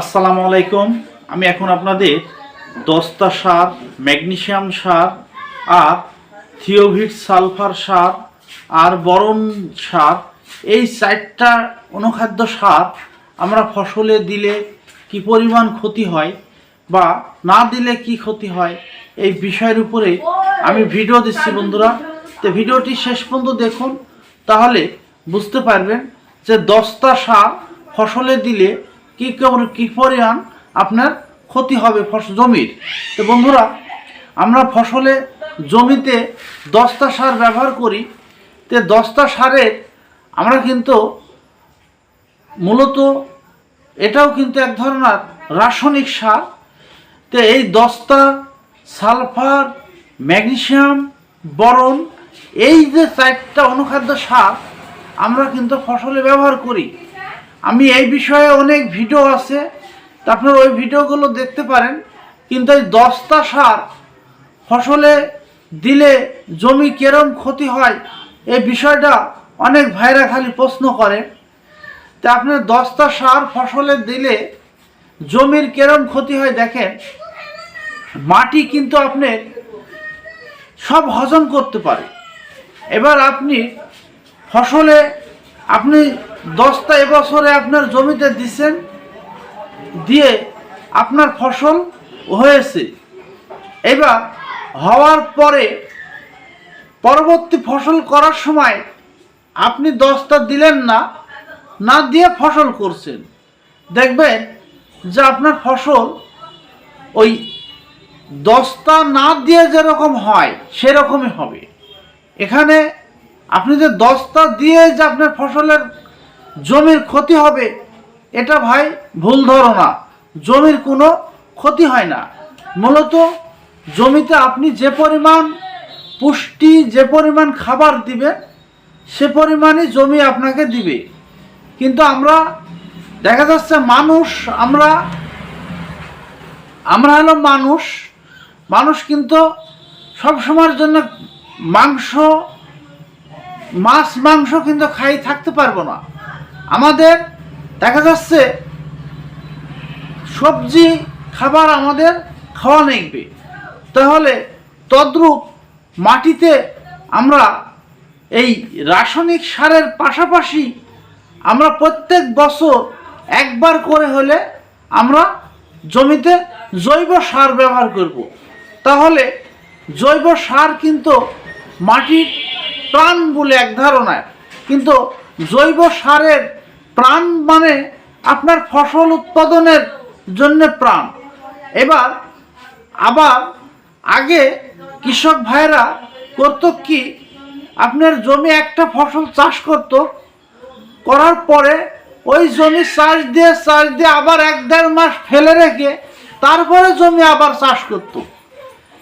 আসসালামু আলাইকুম। আমি এখন আপনাদের দস্তা সার, ম্যাগনেশিয়াম সার আর থিওভিট সালফার সার আর বরণ সার, এই চারটা অনুখাদ্য সার আমরা ফসলে দিলে কি পরিমাণ ক্ষতি হয় বা না দিলে কি ক্ষতি হয় এই বিষয়ের উপরে আমি ভিডিও দিচ্ছি বন্ধুরা। তো ভিডিওটি শেষ পর্যন্ত দেখুন, তাহলে বুঝতে পারবেন যে দস্তা সার ফসলে দিলে কি কেমন- কি পরিমাণ আপনার ক্ষতি হবে ফসল জমির? তো বন্ধুরা, আমরা ফসলে জমিতে দস্তা সার ব্যবহার করি। তে দস্তা সারের আমরা কিন্তু মূলত এটাও কিন্তু এক ধরনের রাসায়নিক সার। তো এই দস্তা, সালফার, ম্যাগনেসিয়াম বরণ এই যে চারটা অনুখাদ্য সার আমরা কিন্তু ফসলে ব্যবহার করি। আমি এই বিষয়ে অনেক ভিডিও আছে আপনারা ওই ভিডিওগুলো দেখতে পারেন। কিন্তু এই দস্তা সার ফসলে দিলে জমি কেরম ক্ষতি হয়, এই বিষয়টা অনেক ভাইরা খালি প্রশ্ন করে। তা আপনার দস্তা সার ফসলে দিলে জমির কেরম ক্ষতি হয় দেখেন, মাটি কিন্তু আপনার সব হজম করতে পারে। এবার আপনি ফসলে, আপনি দশটা এবছরে আপনার জমিতে দিছেন, দিয়ে আপনার ফসল হয়েছে। এবার হওয়ার পরে পরবর্তী ফসল করার সময় আপনি দশটা দিলেন না না দিয়ে ফসল করছেন। দেখবেন যে আপনার ফসল ওই দশটা না দিয়ে যেরকম হয়, সেরকমই হবে। এখানে আপনি যে দশটা দিয়ে যে আপনার ফসলের জমির ক্ষতি হবে, এটা ভাই ভুল ধারণা। জমির কোনো ক্ষতি হয় না। মূলত জমিতে আপনি যে পরিমাণ পুষ্টি, যে পরিমাণ খাবার দিবে সে পরিমাণই জমি আপনাকে দিবে। কিন্তু আমরা দেখা যাচ্ছে মানুষ, আমরা আমরা হলো মানুষ। মানুষ কিন্তু সব সময়ের জন্য মাংস, মাছ, মাংস কিন্তু খাই থাকতে পারব না। আমাদের দেখা যাচ্ছে সবজি, খাবার আমাদের খাওয়া নেইবে তাহলে তদ্রূপ মাটিতে আমরা এই রাসায়নিক সারের পাশাপাশি আমরা প্রত্যেক বছর একবার করে হলে আমরা জমিতে জৈব সার ব্যবহার করব। তাহলে জৈব সার কিন্তু মাটির প্রাণ বলে এক ধারণায়। কিন্তু জৈব সারের প্রাণ মানে আপনার ফসল উৎপাদনের জন্য প্রাণ। এবার আবার আগে কৃষক ভাইরা করতো কি, আপনার জমি একটা ফসল চাষ করতো, করার পরে ওই জমি চাষ দিয়ে চাষ দিয়ে আবার এক দেড় মাস ফেলে রেখে তারপরে জমি আবার চাষ করতো।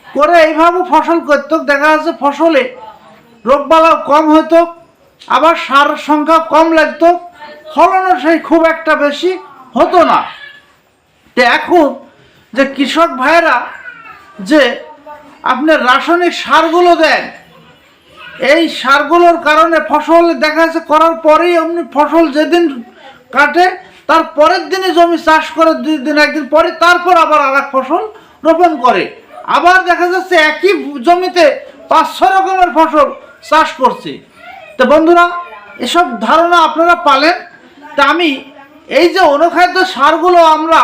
করে এইভাবে ফসল করতো, দেখা যাচ্ছে ফসলে রোগবালাও কম হতো আবার সার সংখ্যা কম লাগতো, ফলনও সেই খুব একটা বেশি হতো না। তো এখন যে কৃষক ভাইরা যে আপনার রাসায়নিক সারগুলো দেন, এই সারগুলোর কারণে ফসল দেখা যাচ্ছে করার পরেই এমনি ফসল যেদিন কাটে, তার পরের দিনে জমি চাষ করে দুই দিন, একদিন পরে তারপর আবার আর ফসল রোপণ করে। আবার দেখা যাচ্ছে একই জমিতে পাঁচ ছ রকমের ফসল চাষ করছে। তো বন্ধুরা, এসব ধারণা আপনারা পালেন? তা আমি এই যে অনুখাদ্য সারগুলো আমরা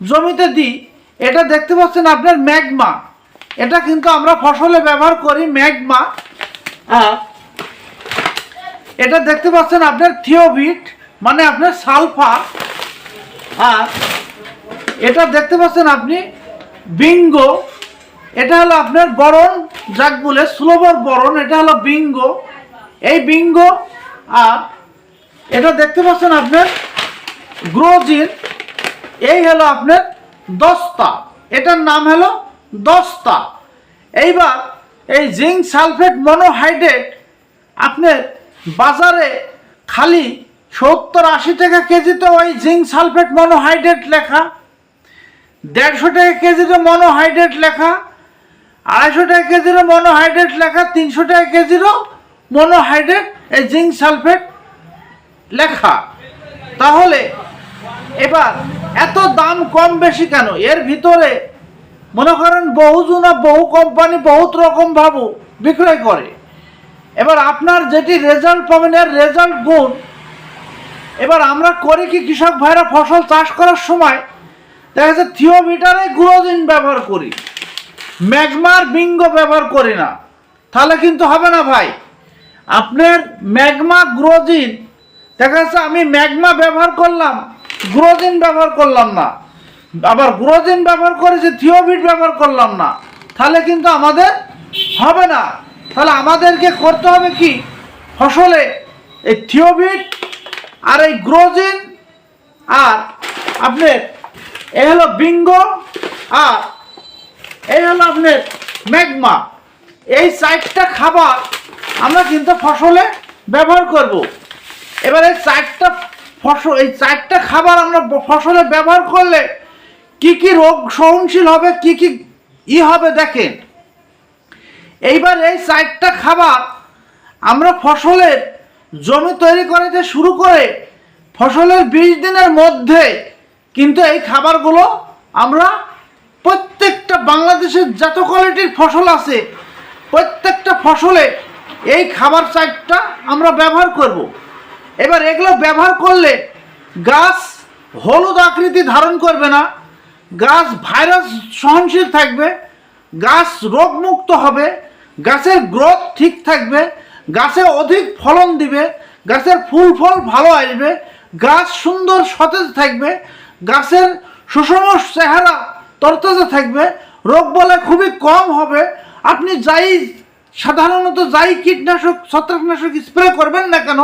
জমিতে দিই, এটা দেখতে পাচ্ছেন আপনার ম্যাগমা। এটা কিন্তু আমরা ফসলে ব্যবহার করি ম্যাগমা। এটা দেখতে পাচ্ছেন আপনার থিওভিট মানে আপনার সালফার আর এটা দেখতে পাচ্ছেন আপনি বিঙ্গো। এটা হলো আপনার বরণ, যাক বলে স্লোবর বরণ, এটা হলো বিঙ্গো। এই বিঙ্গো আর এটা দেখতে পাচ্ছেন আপনার গ্রোজিন এই হলো আপনার দস্তা, এটার নাম হলো দস্তা। এইবার এই জিঙ্ক সালফেট মনোহাইড্রেট আপনার বাজারে খালি সত্তর আশি টাকা কেজিতে ওই জিঙ্ক সালফেট মনোহাইড্রেট লেখা, দেড়শো টাকা কেজিতে মনোহাইড্রেট লেখা, আড়াইশো টাকা কেজিরও মনোহাইড্রেট লেখা, তিনশো টাকা কেজিরও মনোহাইড্রেট এই জিঙ্ক সালফেট লেখা। তাহলে, এবার এত দাম কম বেশি কেন? এর ভিতরে মনে করেন বহুজনা বহু কোম্পানি বহুত রকম ভাবু বিক্রয় করে। এবার আপনার যেটি রেজাল্ট পাবেন, এর রেজাল্ট গুণ। এবার আমরা করি কি কৃষক ভাইরা ফসল চাষ করার সময় দেখা যাচ্ছে থিওমিটারে গ্রোজিন ব্যবহার করি। ম্যাগমার বিঙ্গ ব্যবহার করি না। তাহলে কিন্তু হবে না ভাই। আপনার ম্যাগমা গ্রোজিন, দেখা যাচ্ছে আমি ম্যাগমা ব্যবহার করলাম, গ্রোজিন ব্যবহার করলাম না। আবার গ্রোজিন ব্যবহার করেছি থিওবিট ব্যবহার করলাম না, তাহলে কিন্তু আমাদের হবে না। তাহলে আমাদেরকে করতে হবে কি? ফসলে এই থিওবিট আর এই গ্রোজিন আর আপনার, এ হলো বিঙ্গ আর এই হলো আপনার ম্যাগমা। এই চারটা খাবার আমরা কিন্তু ফসলে ব্যবহার করব। এবার এই চারটা ফসল এই চারটা খাবার আমরা ফসলে ব্যবহার করলে কি কি রোগ সহনশীল হবে, কি কি ই হবে দেখেন। এইবার এই চারটা খাবার আমরা ফসলের জমি তৈরি করাতে শুরু করে ফসলের বিশ দিনের মধ্যে কিন্তু এই খাবারগুলো আমরা প্রত্যেকটা বাংলাদেশের যত কোয়ালিটির ফসল আছে, প্রত্যেকটা ফসলে এই খাবার চারটা আমরা ব্যবহার করব। এবার এগুলো ব্যবহার করলে গাছ হলুদ আকৃতি ধারণ করবে না, গাছ ভাইরাস সহনশীল থাকবে, গাছ রোগমুক্ত হবে, গাছের গ্রোথ ঠিক থাকবে, গাছে অধিক ফলন দিবে, গাছের ফুল ফল ভালো আসবে, গাছ সুন্দর সতেজ থাকবে, গাছের সুষম চেহারা তরতাজা থাকবে, রোগ বলে খুবই কম হবে, আপনি যাই সাধারণত যাই কীটনাশক, ছত্রাকনাশক স্প্রে করবেন না কেন,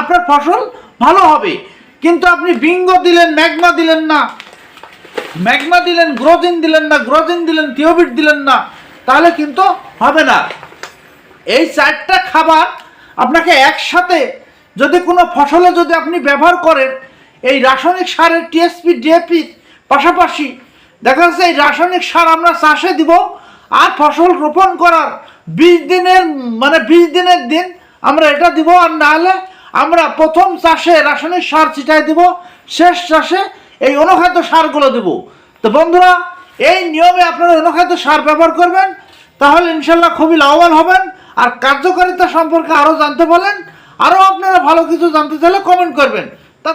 আপনার ফসল ভালো হবে। কিন্তু আপনি বিঙ্গ দিলেন, ম্যাগমা দিলেন না, ম্যাগমা দিলেন, গ্রোজিন দিলেন না, গ্রোজিন দিলেন, থিওবিট দিলেন না, তাহলে কিন্তু হবে না। এই চারটা খাবার আপনাকে একসাথে যদি কোনো ফসলে যদি আপনি ব্যবহার করেন, এই রাসায়নিক সারের টিএসপি ডিএপি পাশাপাশি দেখা যাচ্ছে এই রাসায়নিক সার আমরা চাষে দিব, আর ফসল রোপণ করার বিশ দিনের মানে বিশ দিনের দিন আমরা এটা দিব, আর নাহলে আমরা প্রথম চাষে রাসায়নিক সার ছিটাই দিব, শেষ চাষে এই অনুখাদ্য সারগুলো দেব। তো বন্ধুরা, এই নিয়মে আপনারা অনুখাদ্য সার ব্যবহার করবেন, তাহলে ইনশাল্লাহ খুবই লাভবান হবেন, আর কার্যকারিতা সম্পর্কে আরও জানতে বলেন আরও আপনারা ভালো কিছু জানতে চাইলে কমেন্ট করবেন।